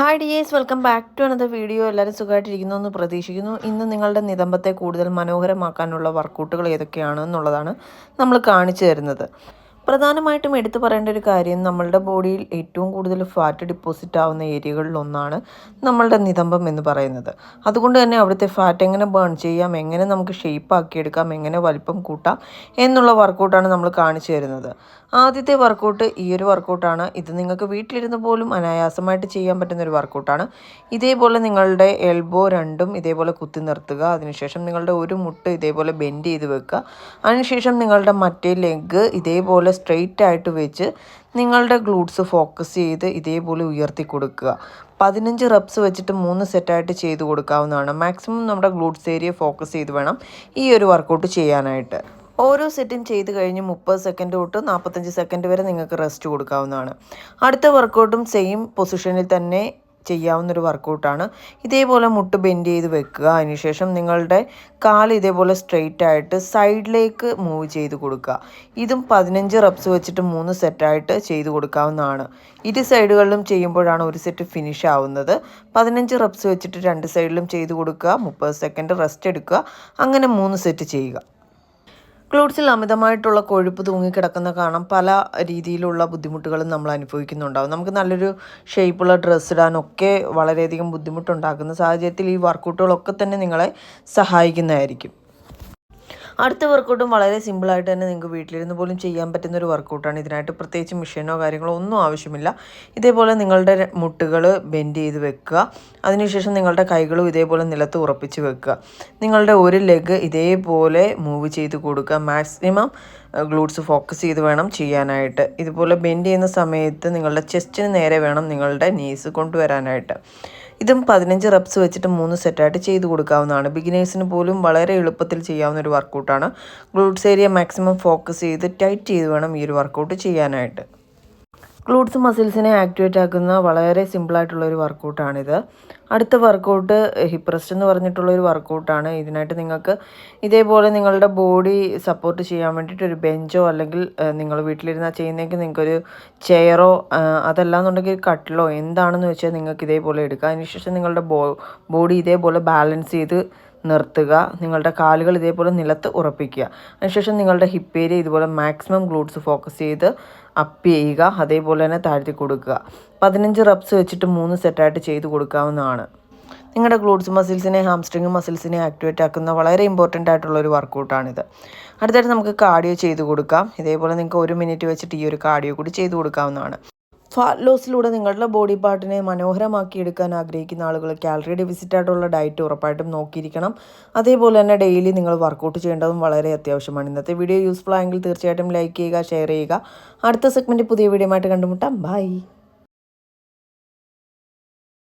Hi dears welcome back to another video എല്ലാവരും സുഖമായിട്ടിരിക്കുന്നു എന്ന് പ്രതീക്ഷിക്കുന്നു. ഇന്ന് നിങ്ങളുടെ നിതമ്പത്തെ കൂടുതൽ മനോഹരമാക്കാനുള്ള വർക്കൗട്ടുകൾ ഏതൊക്കെയാണ് എന്നുള്ളതാണ് നമ്മൾ കാണിച്ചു തരുന്നത്. പ്രധാനമായിട്ടും എടുത്തു പറയേണ്ട ഒരു കാര്യം നമ്മളുടെ ബോഡിയിൽ ഏറ്റവും കൂടുതൽ ഫാറ്റ് ഡിപ്പോസിറ്റ് ആവുന്ന ഏരിയകളിൽ ഒന്നാണ് നമ്മളുടെ നിതംബം എന്ന് പറയുന്നത്. അതുകൊണ്ട് തന്നെ അവിടുത്തെ ഫാറ്റ് എങ്ങനെ ബേൺ ചെയ്യാം എങ്ങനെ നമുക്ക് ഷേപ്പ് ആക്കിയെടുക്കാം എങ്ങനെ വലിപ്പം കൂട്ടാം എന്നുള്ള വർക്കൗട്ടാണ് നമ്മൾ കാണിച്ചു തരുന്നത്. ആദ്യത്തെ വർക്കൗട്ട് ഈ ഒരു വർക്കൗട്ടാണ് ഇത് നിങ്ങൾക്ക് വീട്ടിലിരുന്ന് പോലും അനായാസമായിട്ട് ചെയ്യാൻ പറ്റുന്ന ഒരു വർക്കൗട്ടാണ് ഇതേപോലെ നിങ്ങളുടെ എൽബോ രണ്ടും ഇതേപോലെ കുത്തി നിർത്തുക അതിനുശേഷം നിങ്ങളുടെ ഒരു മുട്ട് ഇതേപോലെ ബെൻഡ് ചെയ്ത് വെക്കുക അതിനുശേഷം നിങ്ങളുടെ മറ്റേ ലെഗ് ഇതേപോലെ സ്ട്രെയിറ്റ് ആയിട്ട് വെച്ച് നിങ്ങളുടെ ഗ്ലൂട്ട്സ് ഫോക്കസ് ചെയ്ത് ഇതേപോലെ ഉയർത്തി കൊടുക്കുക. പതിനഞ്ച് റബ്സ് വെച്ചിട്ട് മൂന്ന് സെറ്റായിട്ട് ചെയ്ത് കൊടുക്കാവുന്നതാണ്. മാക്സിമം നമ്മുടെ ഗ്ലൂട്ട്സ് ഏരിയ ഫോക്കസ് ചെയ്ത് വേണം ഈ ഒരു വർക്കൗട്ട് ചെയ്യാനായിട്ട്. ഓരോ സെറ്റും ചെയ്ത് കഴിഞ്ഞ് മുപ്പത് സെക്കൻഡ് തൊട്ട് നാൽപ്പത്തഞ്ച് സെക്കൻഡ് വരെ നിങ്ങൾക്ക് റെസ്റ്റ് കൊടുക്കാവുന്നതാണ്. അടുത്ത വർക്കൗട്ടും സെയിം പൊസിഷനിൽ തന്നെ ചെയ്യാവുന്ന ഒരു വർക്കൗട്ടാണ്. ഇതേപോലെ മുട്ട് ബെൻഡ് ചെയ്ത് വെക്കുക. അതിനുശേഷം നിങ്ങളുടെ കാൽ ഇതേപോലെ സ്ട്രെയിറ്റ് ആയിട്ട് സൈഡിലേക്ക് മൂവ് ചെയ്ത് കൊടുക്കുക. ഇതും പതിനഞ്ച് റബ്സ് വെച്ചിട്ട് മൂന്ന് സെറ്റായിട്ട് ചെയ്ത് കൊടുക്കാവുന്നതാണ്. ഇരു സൈഡുകളിലും ചെയ്യുമ്പോഴാണ് ഒരു സെറ്റ് ഫിനിഷ് ആവുന്നത്. പതിനഞ്ച് റബ്സ് വെച്ചിട്ട് രണ്ട് സൈഡിലും ചെയ്ത് കൊടുക്കുക. മുപ്പത് സെക്കൻഡ് റെസ്റ്റ് എടുക്കുക. അങ്ങനെ മൂന്ന് സെറ്റ് ചെയ്യുക. ക്ലോത്ത്സിൽ അമിതമായിട്ടുള്ള കൊഴുപ്പ് തൂങ്ങിക്കിടക്കുന്ന കാരണം പല രീതിയിലുള്ള ബുദ്ധിമുട്ടുകളും നമ്മൾ അനുഭവിക്കുന്നുണ്ടാവും. നമുക്ക് നല്ലൊരു ഷേപ്പുള്ള ഡ്രസ്സ് ഇടാനൊക്കെ വളരെയധികം ബുദ്ധിമുട്ടുണ്ടാക്കുന്ന സാഹചര്യത്തിൽ ഈ വർക്കൗട്ടുകളൊക്കെ തന്നെ നിങ്ങളെ സഹായിക്കുന്നതായിരിക്കും. അടുത്ത വർക്കൗട്ടും വളരെ സിമ്പിളായിട്ട് തന്നെ നിങ്ങൾക്ക് വീട്ടിലിരുന്ന് പോലും ചെയ്യാൻ പറ്റുന്ന ഒരു വർക്കൗട്ടാണ് ഇതിനായിട്ട് പ്രത്യേകിച്ച് മെഷീനോ കാര്യങ്ങളോ ഒന്നും ആവശ്യമില്ല. ഇതേപോലെ നിങ്ങളുടെ മുട്ടുകൾ ബെൻഡ് ചെയ്ത് വെക്കുക. അതിനുശേഷം നിങ്ങളുടെ കൈകളും ഇതേപോലെ നിലത്ത് ഉറപ്പിച്ച് വെക്കുക. നിങ്ങളുടെ ഒരു ലെഗ് ഇതേപോലെ മൂവ് ചെയ്ത് കൊടുക്കുക. മാക്സിമം ഗ്ലൂട്ട്സ് ഫോക്കസ് ചെയ്ത് വേണം ചെയ്യാനായിട്ട്. ഇതുപോലെ ബെൻഡ് ചെയ്യുന്ന സമയത്ത് നിങ്ങളുടെ ചെസ്റ്റിന് നേരെ വേണം നിങ്ങളുടെ നീസ് കൊണ്ടുവരാനായിട്ട്. ഇതും പതിനഞ്ച് റബ്സ് വെച്ചിട്ട് മൂന്ന് സെറ്റായിട്ട് ചെയ്ത് കൊടുക്കാവുന്നതാണ്. ബിഗിനേഴ്സിന് പോലും വളരെ എളുപ്പത്തിൽ ചെയ്യാവുന്ന ഒരു വർക്കൗട്ടാണ് ഗ്ലൂട്ട്സ് ഏരിയ മാക്സിമം ഫോക്കസ് ചെയ്ത് ടൈറ്റ് ചെയ്ത് വേണം ഈ ഒരു വർക്കൗട്ട് ചെയ്യാനായിട്ട്. ഗ്ലൂട്ട്സ് മസിൽസിനെ ആക്ടിവേറ്റ് ആക്കുന്ന വളരെ സിമ്പിളായിട്ടുള്ള ഒരു വർക്കൗട്ടാണിത് അടുത്ത വർക്കൗട്ട് ഹിപ്പ് റെസ്റ്റ് എന്ന് പറഞ്ഞിട്ടുള്ള ഒരു വർക്കൗട്ടാണ് ഇതിനായിട്ട് നിങ്ങൾക്ക് ഇതേപോലെ നിങ്ങളുടെ ബോഡി സപ്പോർട്ട് ചെയ്യാൻ വേണ്ടിയിട്ട് ഒരു ബെഞ്ചോ അല്ലെങ്കിൽ നിങ്ങൾ വീട്ടിലിരുന്നാൽ ചെയ്യുന്നതെങ്കിൽ നിങ്ങൾക്കൊരു ചെയറോ അതല്ലാന്നുണ്ടെങ്കിൽ കട്ടിലോ എന്താണെന്ന് വെച്ചാൽ നിങ്ങൾക്ക് ഇതേപോലെ എടുക്കാം. അതിനുശേഷം നിങ്ങളുടെ ബോഡി ഇതേപോലെ ബാലൻസ് ചെയ്ത് നിർത്തുക. നിങ്ങളുടെ കാലുകൾ ഇതേപോലെ നിലത്ത് ഉറപ്പിക്കുക. അതിനുശേഷം നിങ്ങളുടെ ഹിപ്പ് ഏരിയ ഇതുപോലെ മാക്സിമം ഗ്ലൂട്ട്സ് ഫോക്കസ് ചെയ്ത് അപ്പ് ചെയ്യുക. അതേപോലെ തന്നെ താഴ്ത്തി കൊടുക്കുക. പതിനഞ്ച് റബ്സ് വെച്ചിട്ട് മൂന്ന് സെറ്റായിട്ട് ചെയ്ത് കൊടുക്കാവുന്നതാണ്. നിങ്ങളുടെ ഗ്ലൂട്ട്സ് മസിൽസിനെ ഹാംസ്ട്രിങ് മസിൽസിനെ ആക്ടിവേറ്റ് ആക്കുന്ന വളരെ ഇമ്പോർട്ടന്റ് ആയിട്ടുള്ള ഒരു വർക്കൗട്ടാണിത് അടുത്തായിട്ട് നമുക്ക് കാർഡിയോ ചെയ്ത് കൊടുക്കാം. ഇതേപോലെ നിങ്ങൾക്ക് ഒരു മിനിറ്റ് വെച്ചിട്ട് ഈ ഒരു കാർഡിയോ കൂടി ചെയ്ത് കൊടുക്കാവുന്നതാണ്. ഫാറ്റ് ലോസിലൂടെ നിങ്ങളുടെ ബോഡി പാർട്ടിനെ മനോഹരമാക്കി എടുക്കാൻ ആഗ്രഹിക്കുന്ന ആളുകൾ കാലറി ഡെഫിസിറ്റ് ആയിട്ടുള്ള ഡയറ്റ് ഉറപ്പായിട്ടും നോക്കിയിരിക്കണം. അതേപോലെ തന്നെ ഡെയിലി നിങ്ങൾ വർക്കൗട്ട് ചെയ്യേണ്ടതും വളരെ അത്യാവശ്യമാണ്. ഇന്നത്തെ വീഡിയോ യൂസ്ഫുൾ ആയെങ്കിൽ തീർച്ചയായിട്ടും ലൈക്ക് ചെയ്യുക ഷെയർ ചെയ്യുക. അടുത്ത സെഗ്മെന്റ് പുതിയ വീഡിയോ ആയിട്ട് കണ്ടുമുട്ടാം. ബൈ